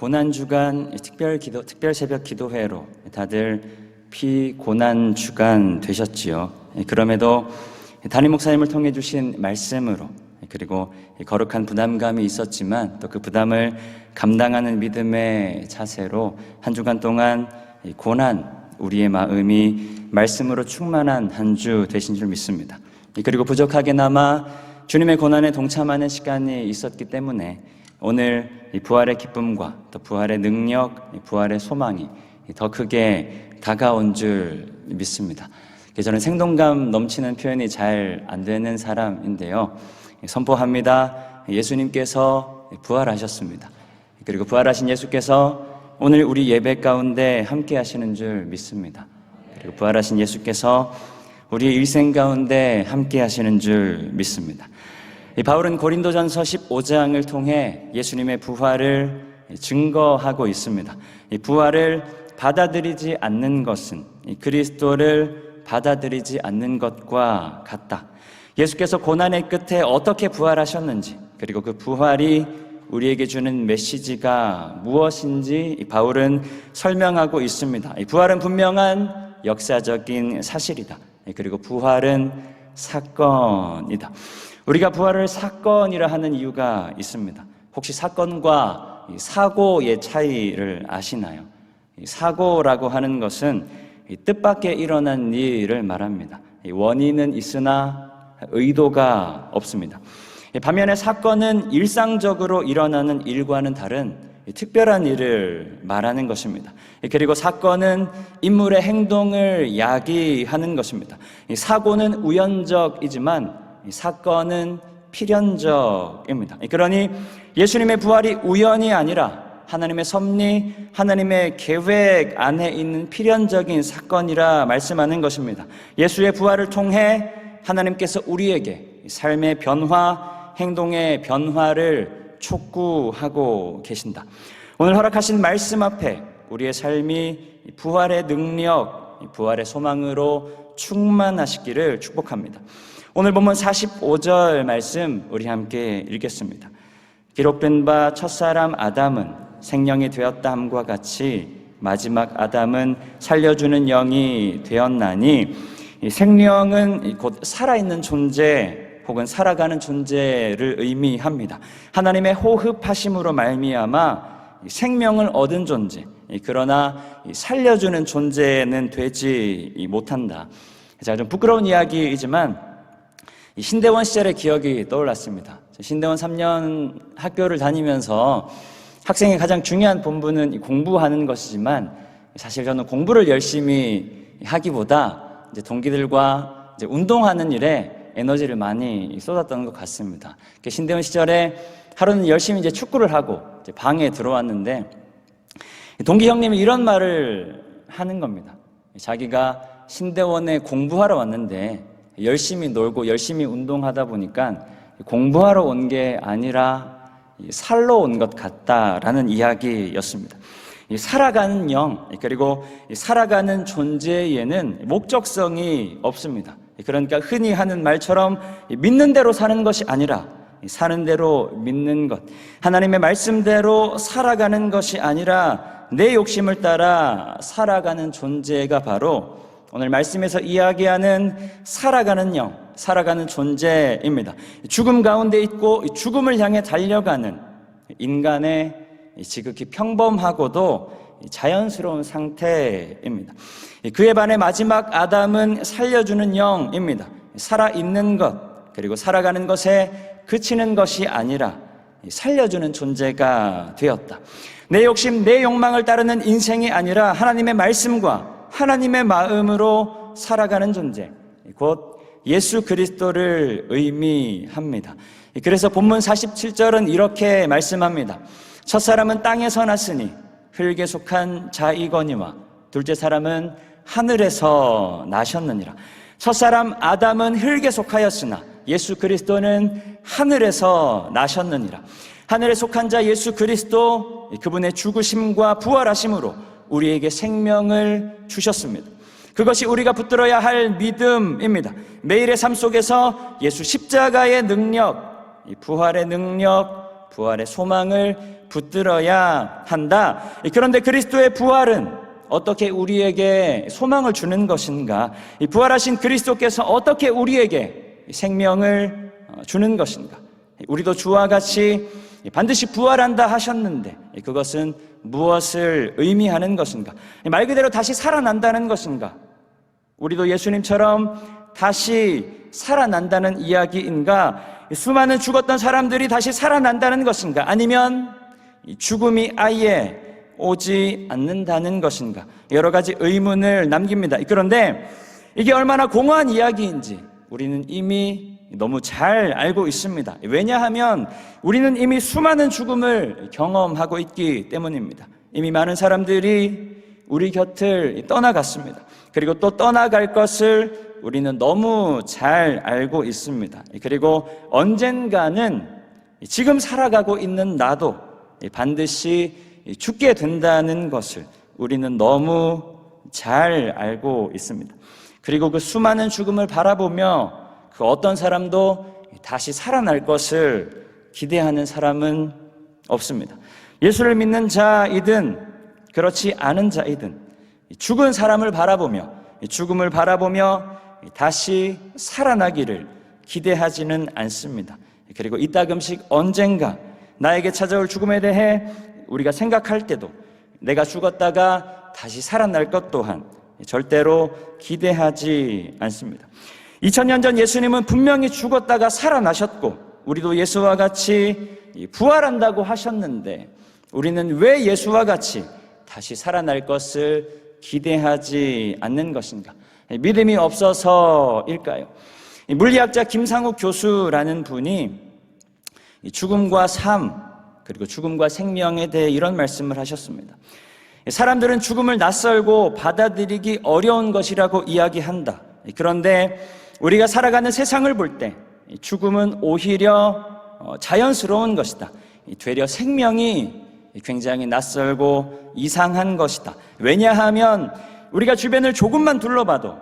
고난 주간 특별 기도 특별 새벽 기도회로 다들 피 고난 주간 되셨지요. 그럼에도 담임 목사님을 통해 주신 말씀으로 그리고 거룩한 부담감이 있었지만 또 그 부담을 감당하는 믿음의 자세로 한 주간 동안 이 고난 우리의 마음이 말씀으로 충만한 한 주 되신 줄 믿습니다. 그리고 부족하게나마 주님의 고난에 동참하는 시간이 있었기 때문에 오늘 이 부활의 기쁨과 또 부활의 능력, 이 부활의 소망이 더 크게 다가온 줄 믿습니다. 저는 생동감 넘치는 표현이 잘 안 되는 사람인데요. 선포합니다. 예수님께서 부활하셨습니다. 그리고 부활하신 예수께서 오늘 우리 예배 가운데 함께 하시는 줄 믿습니다. 그리고 부활하신 예수께서 우리 일생 가운데 함께 하시는 줄 믿습니다. 이 바울은 고린도전서 15장을 통해 예수님의 부활을 증거하고 있습니다. 이 부활을 받아들이지 않는 것은 이 그리스도를 받아들이지 않는 것과 같다. 예수께서 고난의 끝에 어떻게 부활하셨는지, 그리고 그 부활이 우리에게 주는 메시지가 무엇인지 이 바울은 설명하고 있습니다. 이 부활은 분명한 역사적인 사실이다. 그리고 부활은 사건이다. 우리가 부활을 사건이라 하는 이유가 있습니다. 혹시 사건과 사고의 차이를 아시나요? 사고라고 하는 것은 뜻밖의 일어난 일을 말합니다. 원인은 있으나 의도가 없습니다. 반면에 사건은 일상적으로 일어나는 일과는 다른 특별한 일을 말하는 것입니다. 그리고 사건은 인물의 행동을 야기하는 것입니다. 사고는 우연적이지만 사건은 필연적입니다. 그러니 예수님의 부활이 우연이 아니라 하나님의 섭리, 하나님의 계획 안에 있는 필연적인 사건이라 말씀하는 것입니다. 예수의 부활을 통해 하나님께서 우리에게 삶의 변화, 행동의 변화를 촉구하고 계신다. 오늘 허락하신 말씀 앞에 우리의 삶이 부활의 능력, 부활의 소망으로 충만하시기를 축복합니다. 오늘 본문 45절 말씀 우리 함께 읽겠습니다. 기록된 바 첫사람 아담은 생명이 되었다 함과 같이 마지막 아담은 살려주는 영이 되었나니 생명은 곧 살아있는 존재 혹은 살아가는 존재를 의미합니다. 하나님의 호흡하심으로 말미암아 생명을 얻은 존재, 그러나 살려주는 존재는 되지 못한다. 자, 좀 부끄러운 이야기이지만 신대원 시절의 기억이 떠올랐습니다. 신대원 3년 학교를 다니면서 학생의 가장 중요한 본분은 공부하는 것이지만 사실 저는 공부를 열심히 하기보다 이제 동기들과 이제 운동하는 일에 에너지를 많이 쏟았던 것 같습니다. 신대원 시절에 하루는 열심히 이제 축구를 하고 이제 방에 들어왔는데 동기 형님이 이런 말을 하는 겁니다. 자기가 신대원에 공부하러 왔는데 열심히 놀고 열심히 운동하다 보니까 공부하러 온 게 아니라 살러 온 것 같다라는 이야기였습니다. 살아가는 영, 그리고 살아가는 존재에는 목적성이 없습니다. 그러니까 흔히 하는 말처럼 믿는 대로 사는 것이 아니라 사는 대로 믿는 것. 하나님의 말씀대로 살아가는 것이 아니라 내 욕심을 따라 살아가는 존재가 바로 오늘 말씀에서 이야기하는 살아가는 영, 살아가는 존재입니다. 죽음 가운데 있고 죽음을 향해 달려가는 인간의 지극히 평범하고도 자연스러운 상태입니다. 그에 반해 마지막 아담은 살려주는 영입니다. 살아있는 것, 그리고 살아가는 것에 그치는 것이 아니라 살려주는 존재가 되었다. 내 욕심, 내 욕망을 따르는 인생이 아니라 하나님의 말씀과 하나님의 마음으로 살아가는 존재, 곧 예수 그리스도를 의미합니다. 그래서 본문 47절은 이렇게 말씀합니다. 첫 사람은 땅에서 났으니 흙에 속한 자이거니와 둘째 사람은 하늘에서 나셨느니라. 첫 사람 아담은 흙에 속하였으나 예수 그리스도는 하늘에서 나셨느니라. 하늘에 속한 자 예수 그리스도 그분의 죽으심과 부활하심으로 우리에게 생명을 주셨습니다. 그것이 우리가 붙들어야 할 믿음입니다. 매일의 삶 속에서 예수 십자가의 능력, 부활의 능력, 부활의 소망을 붙들어야 한다. 그런데 그리스도의 부활은 어떻게 우리에게 소망을 주는 것인가? 이 부활하신 그리스도께서 어떻게 우리에게 생명을 어, 주는 것인가? 우리도 주와 같이 반드시 부활한다 하셨는데 그것은 무엇을 의미하는 것인가? 말 그대로 다시 살아난다는 것인가? 우리도 예수님처럼 다시 살아난다는 이야기인가? 수많은 죽었던 사람들이 다시 살아난다는 것인가? 아니면 죽음이 아예 오지 않는다는 것인가? 여러 가지 의문을 남깁니다. 그런데 이게 얼마나 공허한 이야기인지 우리는 이미 너무 잘 알고 있습니다. 왜냐하면 우리는 이미 수많은 죽음을 경험하고 있기 때문입니다. 이미 많은 사람들이 우리 곁을 떠나갔습니다. 그리고 또 떠나갈 것을 우리는 너무 잘 알고 있습니다. 그리고 언젠가는 지금 살아가고 있는 나도 반드시 죽게 된다는 것을 우리는 너무 잘 알고 있습니다. 그리고 그 수많은 죽음을 바라보며 그 어떤 사람도 다시 살아날 것을 기대하는 사람은 없습니다. 예수를 믿는 자이든 그렇지 않은 자이든 죽은 사람을 바라보며 죽음을 바라보며 다시 살아나기를 기대하지는 않습니다. 그리고 이따금씩 언젠가 나에게 찾아올 죽음에 대해 우리가 생각할 때도 내가 죽었다가 다시 살아날 것 또한 절대로 기대하지 않습니다. 2000년 전 예수님은 분명히 죽었다가 살아나셨고 우리도 예수와 같이 부활한다고 하셨는데 우리는 왜 예수와 같이 다시 살아날 것을 기대하지 않는 것인가? 믿음이 없어서일까요? 물리학자 김상욱 교수라는 분이 죽음과 삶, 그리고 죽음과 생명에 대해 이런 말씀을 하셨습니다. 사람들은 죽음을 낯설고 받아들이기 어려운 것이라고 이야기한다. 그런데 우리가 살아가는 세상을 볼 때 죽음은 오히려 어, 자연스러운 것이다. 되려 생명이 굉장히 낯설고 이상한 것이다. 왜냐하면 우리가 주변을 조금만 둘러봐도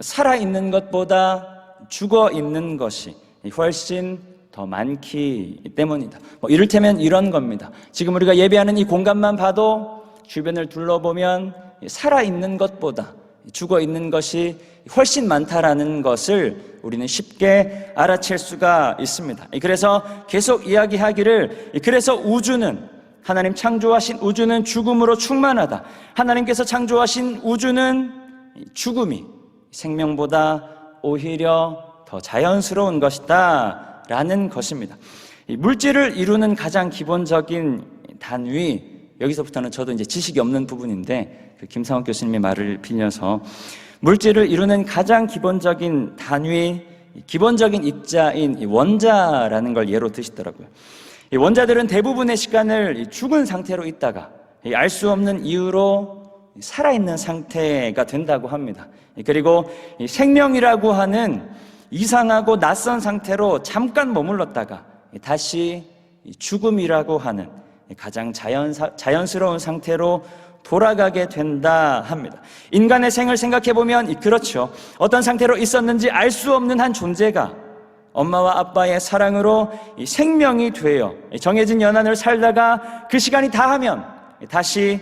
살아있는 것보다 죽어 있는 것이 훨씬 더 많기 때문이다. 뭐 이를테면 이런 겁니다. 지금 우리가 예배하는 이 공간만 봐도 주변을 둘러보면 살아있는 것보다 죽어 있는 것이 훨씬 많다라는 것을 우리는 쉽게 알아챌 수가 있습니다. 그래서 계속 이야기하기를 그래서 우주는 하나님 창조하신 우주는 죽음으로 충만하다. 하나님께서 창조하신 우주는 죽음이 생명보다 오히려 더 자연스러운 것이다. 라는 것입니다. 물질을 이루는 가장 기본적인 단위, 여기서부터는 저도 이제 지식이 없는 부분인데, 그 김상욱 교수님의 말을 빌려서, 물질을 이루는 가장 기본적인 단위, 기본적인 입자인 원자라는 걸 예로 드시더라고요. 이 원자들은 대부분의 시간을 죽은 상태로 있다가 알 수 없는 이유로 살아있는 상태가 된다고 합니다. 그리고 생명이라고 하는 이상하고 낯선 상태로 잠깐 머물렀다가 다시 죽음이라고 하는 가장 자연, 자연스러운 상태로 돌아가게 된다 합니다. 인간의 생을 생각해 보면 그렇죠. 어떤 상태로 있었는지 알 수 없는 한 존재가 엄마와 아빠의 사랑으로 생명이 되어 정해진 연한을 살다가 그 시간이 다 하면 다시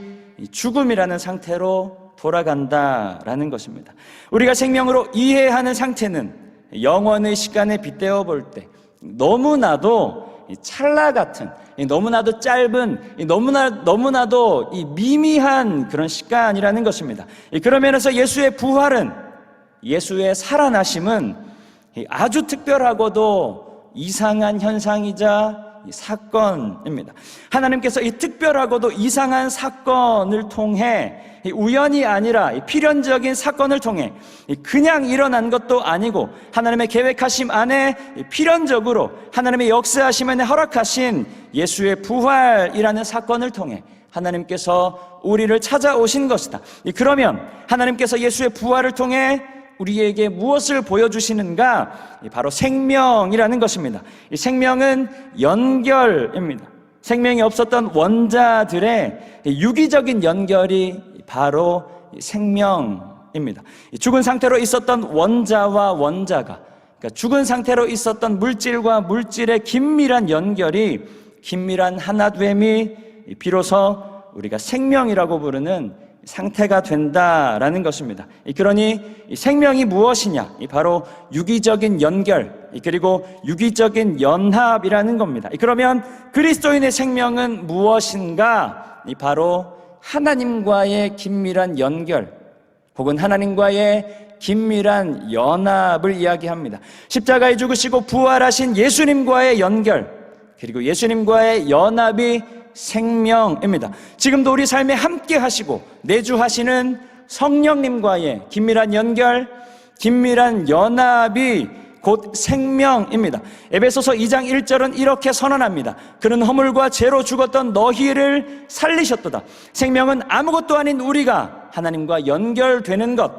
죽음이라는 상태로 돌아간다라는 것입니다. 우리가 생명으로 이해하는 상태는 영원의 시간에 빗대어 볼 때 너무나도 찰나 같은 너무나도 짧은 너무나 너무나도 이 미미한 그런 시간이라는 것입니다. 그런 면에서 예수의 부활은 예수의 살아나심은 아주 특별하고도 이상한 현상이자 사건입니다. 하나님께서 이 특별하고도 이상한 사건을 통해 우연이 아니라 필연적인 사건을 통해 그냥 일어난 것도 아니고 하나님의 계획하심 안에 필연적으로 하나님의 역사하심 안에 허락하신 예수의 부활이라는 사건을 통해 하나님께서 우리를 찾아오신 것이다. 그러면 하나님께서 예수의 부활을 통해 우리에게 무엇을 보여주시는가? 바로 생명이라는 것입니다. 이 생명은 연결입니다. 생명이 없었던 원자들의 유기적인 연결이 바로 생명입니다. 죽은 상태로 있었던 원자와 원자가, 그러니까 죽은 상태로 있었던 물질과 물질의 긴밀한 연결이 긴밀한 하나됨이 비로소 우리가 생명이라고 부르는 상태가 된다라는 것입니다. 그러니 생명이 무엇이냐? 바로 유기적인 연결 그리고 유기적인 연합이라는 겁니다. 그러면 그리스도인의 생명은 무엇인가? 바로 하나님과의 긴밀한 연결 혹은 하나님과의 긴밀한 연합을 이야기합니다. 십자가에 죽으시고 부활하신 예수님과의 연결 그리고 예수님과의 연합이 생명입니다. 지금도 우리 삶에 함께 하시고 내주하시는 성령님과의 긴밀한 연결, 긴밀한 연합이 곧 생명입니다. 에베소서 2장 1절은 이렇게 선언합니다. 그는 허물과 죄로 죽었던 너희를 살리셨도다. 생명은 아무것도 아닌 우리가 하나님과 연결되는 것.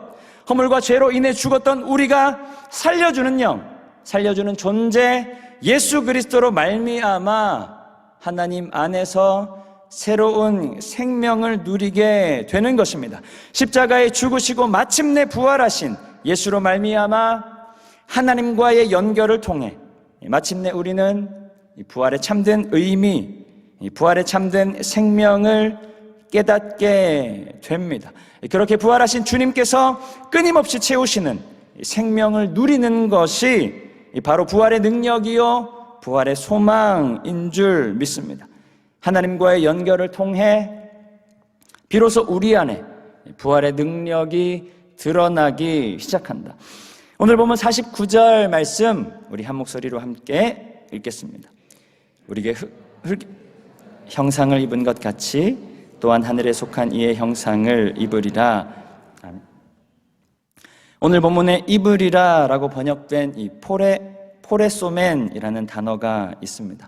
허물과 죄로 인해 죽었던 우리가 살려주는 영, 살려주는 존재, 예수 그리스도로 말미암아 하나님 안에서 새로운 생명을 누리게 되는 것입니다. 십자가에 죽으시고 마침내 부활하신 예수로 말미암아 하나님과의 연결을 통해 마침내 우리는 부활에 참된 의미, 부활에 참된 생명을 깨닫게 됩니다. 그렇게 부활하신 주님께서 끊임없이 채우시는 생명을 누리는 것이 바로 부활의 능력이요, 부활의 소망인 줄 믿습니다. 하나님과의 연결을 통해 비로소 우리 안에 부활의 능력이 드러나기 시작한다. 오늘 보면 49절 말씀 우리 한 목소리로 함께 읽겠습니다. 우리에게 흙, 형상을 입은 것 같이 또한 하늘에 속한 이의 형상을 입으리라. 오늘 본문에 입으리라라고 번역된 이 포레 포레소맨이라는 단어가 있습니다.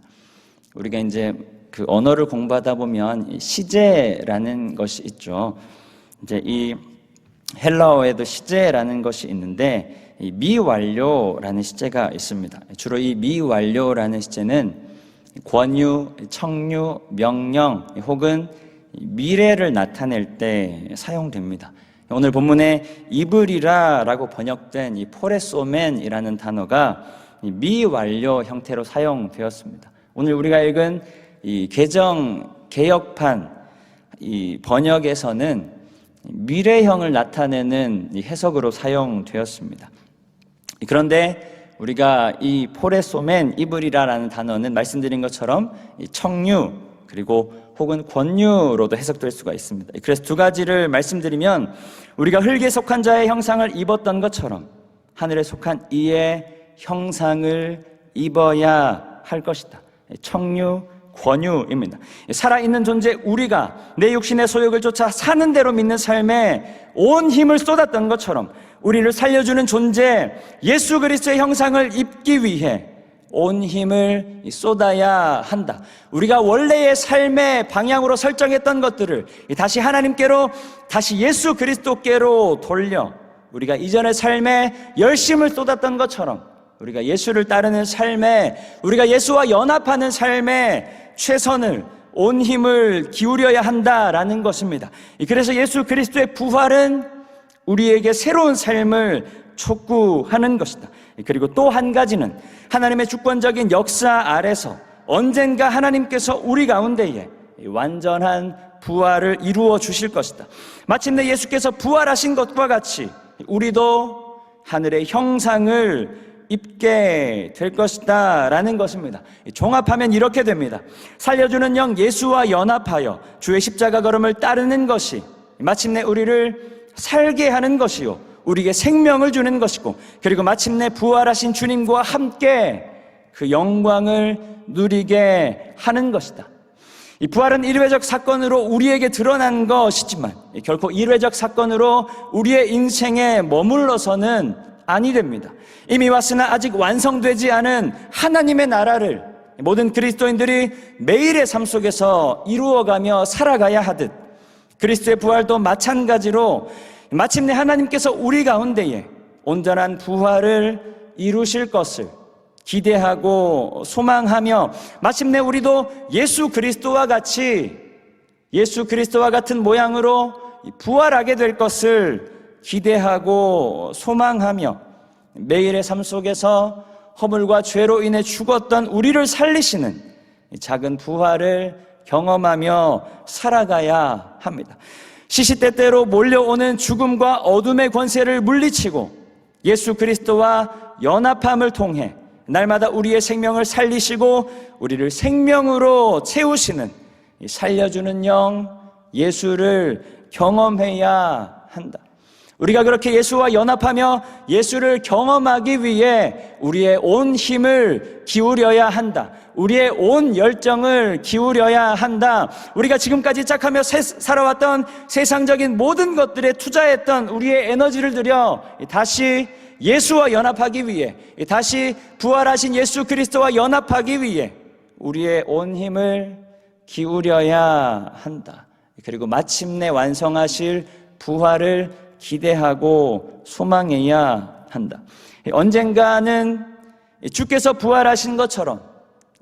우리가 이제 그 언어를 공부하다 보면 시제라는 것이 있죠. 이제 이 헬라어에도 시제라는 것이 있는데 미완료라는 시제가 있습니다. 주로 이 미완료라는 시제는 권유, 청유, 명령 혹은 미래를 나타낼 때 사용됩니다. 오늘 본문에 이브리라라고 번역된 이 포레소맨이라는 단어가 미완료 형태로 사용되었습니다. 오늘 우리가 읽은 이 개정 개혁판 이 번역에서는 미래형을 나타내는 해석으로 사용되었습니다. 그런데 우리가 이 포레소맨 이브리라라는 단어는 말씀드린 것처럼 청유 그리고 혹은 권유로도 해석될 수가 있습니다. 그래서 두 가지를 말씀드리면 우리가 흙에 속한 자의 형상을 입었던 것처럼 하늘에 속한 이의 형상을 입어야 할 것이다. 청유, 권유입니다. 살아있는 존재 우리가 내 육신의 소욕을 쫓아 사는 대로 믿는 삶에 온 힘을 쏟았던 것처럼 우리를 살려주는 존재 예수 그리스도의 형상을 입기 위해 온 힘을 쏟아야 한다. 우리가 원래의 삶의 방향으로 설정했던 것들을 다시 하나님께로 다시 예수 그리스도께로 돌려 우리가 이전의 삶에 열심을 쏟았던 것처럼 우리가 예수를 따르는 삶에 우리가 예수와 연합하는 삶에 최선을 온 힘을 기울여야 한다라는 것입니다. 그래서 예수 그리스도의 부활은 우리에게 새로운 삶을 촉구하는 것이다. 그리고 또 한 가지는 하나님의 주권적인 역사 아래서 언젠가 하나님께서 우리 가운데에 완전한 부활을 이루어 주실 것이다. 마침내 예수께서 부활하신 것과 같이 우리도 하늘의 형상을 입게 될 것이다 라는 것입니다. 종합하면 이렇게 됩니다. 살려주는 영 예수와 연합하여 주의 십자가 걸음을 따르는 것이 마침내 우리를 살게 하는 것이요. 우리에게 생명을 주는 것이고 그리고 마침내 부활하신 주님과 함께 그 영광을 누리게 하는 것이다. 이 부활은 일회적 사건으로 우리에게 드러난 것이지만 결코 일회적 사건으로 우리의 인생에 머물러서는 아니 됩니다. 이미 왔으나 아직 완성되지 않은 하나님의 나라를 모든 그리스도인들이 매일의 삶 속에서 이루어가며 살아가야 하듯 그리스도의 부활도 마찬가지로 마침내 하나님께서 우리 가운데에 온전한 부활을 이루실 것을 기대하고 소망하며 마침내 우리도 예수 그리스도와 같이 예수 그리스도와 같은 모양으로 부활하게 될 것을 기대하고 소망하며 매일의 삶 속에서 허물과 죄로 인해 죽었던 우리를 살리시는 이 작은 부활을 경험하며 살아가야 합니다. 시시때때로 몰려오는 죽음과 어둠의 권세를 물리치고 예수 그리스도와 연합함을 통해 날마다 우리의 생명을 살리시고 우리를 생명으로 채우시는 이 살려주는 영 예수를 경험해야 한다. 우리가 그렇게 예수와 연합하며 예수를 경험하기 위해 우리의 온 힘을 기울여야 한다. 우리의 온 열정을 기울여야 한다. 우리가 지금까지 짝하며 세- 살아왔던 세상적인 모든 것들에 투자했던 우리의 에너지를 들여 다시 예수와 연합하기 위해 다시 부활하신 예수 그리스도와 연합하기 위해 우리의 온 힘을 기울여야 한다. 그리고 마침내 완성하실 부활을 기대하고 소망해야 한다. 언젠가는 주께서 부활하신 것처럼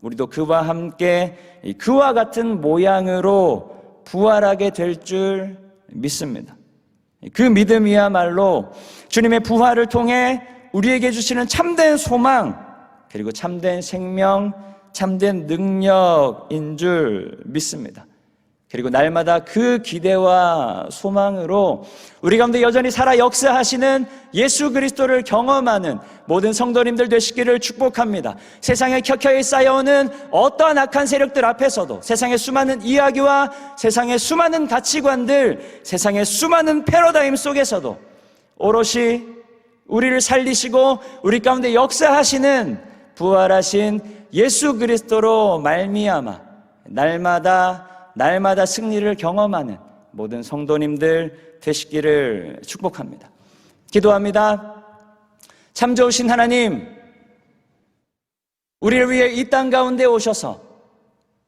우리도 그와 함께 그와 같은 모양으로 부활하게 될 줄 믿습니다. 그 믿음이야말로 주님의 부활을 통해 우리에게 주시는 참된 소망, 그리고 참된 생명, 참된 능력인 줄 믿습니다. 그리고 날마다 그 기대와 소망으로 우리 가운데 여전히 살아 역사하시는 예수 그리스도를 경험하는 모든 성도님들 되시기를 축복합니다. 세상에 켜켜이 쌓여오는 어떠한 악한 세력들 앞에서도 세상의 수많은 이야기와 세상의 수많은 가치관들, 세상의 수많은 패러다임 속에서도 오롯이 우리를 살리시고 우리 가운데 역사하시는 부활하신 예수 그리스도로 말미암아 날마다 날마다 승리를 경험하는 모든 성도님들 되시기를 축복합니다. 기도합니다. 참 좋으신 하나님, 우리를 위해 이 땅 가운데 오셔서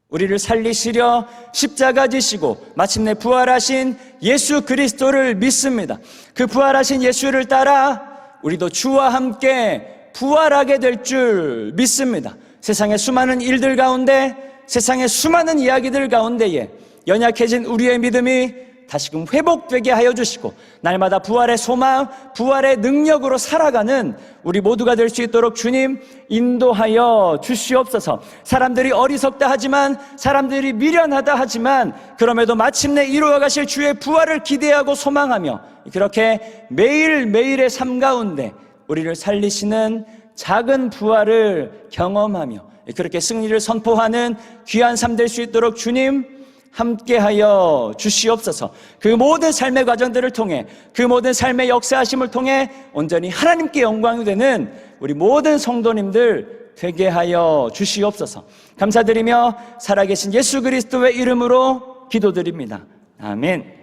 우리를 살리시려 십자가 지시고 마침내 부활하신 예수 그리스도를 믿습니다. 그 부활하신 예수를 따라 우리도 주와 함께 부활하게 될 줄 믿습니다. 세상의 수많은 일들 가운데 세상의 수많은 이야기들 가운데에 연약해진 우리의 믿음이 다시금 회복되게 하여 주시고 날마다 부활의 소망, 부활의 능력으로 살아가는 우리 모두가 될 수 있도록 주님 인도하여 주시옵소서. 사람들이 어리석다 하지만 사람들이 미련하다 하지만 그럼에도 마침내 이루어 가실 주의 부활을 기대하고 소망하며 그렇게 매일매일의 삶 가운데 우리를 살리시는 작은 부활을 경험하며 그렇게 승리를 선포하는 귀한 삶 될 수 있도록 주님 함께하여 주시옵소서. 그 모든 삶의 과정들을 통해 그 모든 삶의 역사하심을 통해 온전히 하나님께 영광이 되는 우리 모든 성도님들 되게 하여 주시옵소서. 감사드리며 살아계신 예수 그리스도의 이름으로 기도드립니다. 아멘.